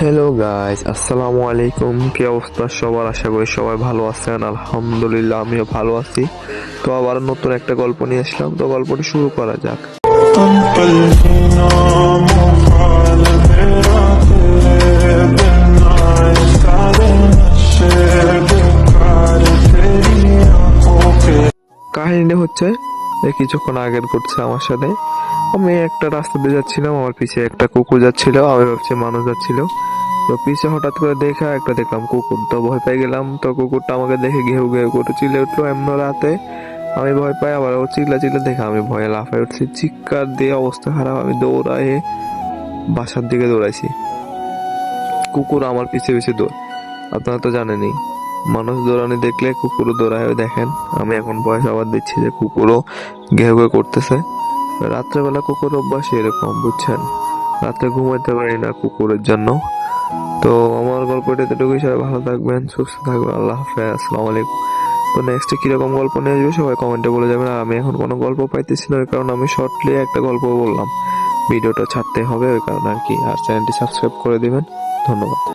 Hello guys আসসালামু আলাইকুম কি অবস্থা সবার? আশা করি সবাই ভালো আছেন। আলহামদুলিল্লাহ, আমিও ভালো আছি। তো আবার নতুন একটা গল্প নিয়ে আসলাম। তো গল্পটি শুরু করা যাক। কাহিনীটা হচ্ছে কিছুক্ষণ আগের ঘটছে আমার সাথে। আমি একটা রাস্তা দিয়ে যাচ্ছিলাম, আমার পিছে একটা কুকুর যাচ্ছিল, আমি ভাবছি মানুষ যাচ্ছিল। তো পিছে হঠাৎ করে দেখা, একটা দেখলাম কুকুর। তো ভয় পেয়ে গেলাম, তো কুকুরটা আমাকে দেখে ঘেউ ঘেউ করে চিলে উঠল এমন রাতে। আমি ভয় পাই, আবার ও চিল্লা চিল্লা দেখে আমি ভয়ে লাফাই উঠছি। চিৎকার দিয়ে অবস্থা খারাপ, আমি দৌড়াই বাসার দিকে দৌড়াইছি। কুকুর আমার পিছে পিছে দৌড় আপনারা তো জানেনই, মানুষ দৌড়ানি দেখলে কুকুরও দৌড়ায়, দেখেন। আমি এখন বয়স আবার দিচ্ছি যে কুকুরও ঘেউ ঘেউ করতেছে। রাত্রেবেলা কুকুর অভ্যাস এরকম, বুঝছেন? রাত্রে ঘুমাইতে পারি না কুকুরের জন্য। তো আমার গল্পটা এতটুকুই সবাই ভালো থাকবেন, সুস্থ থাকবেন, আল্লাহ হাফেজ, আসসালামু আলাইকুম। তো নেক্সটে কীরকম গল্প নিয়ে আসবে সবাই কমেন্টে বলে যাবেন। আর আমি এখন কোনো গল্প পাইতেছি না, ওই কারণে আমি শর্টলি একটা গল্প বললাম। ভিডিওটা ছাড়তে হবে, ওই কারণে আর কি। আর চ্যানেলটি সাবস্ক্রাইব করে দিবেন। ধন্যবাদ।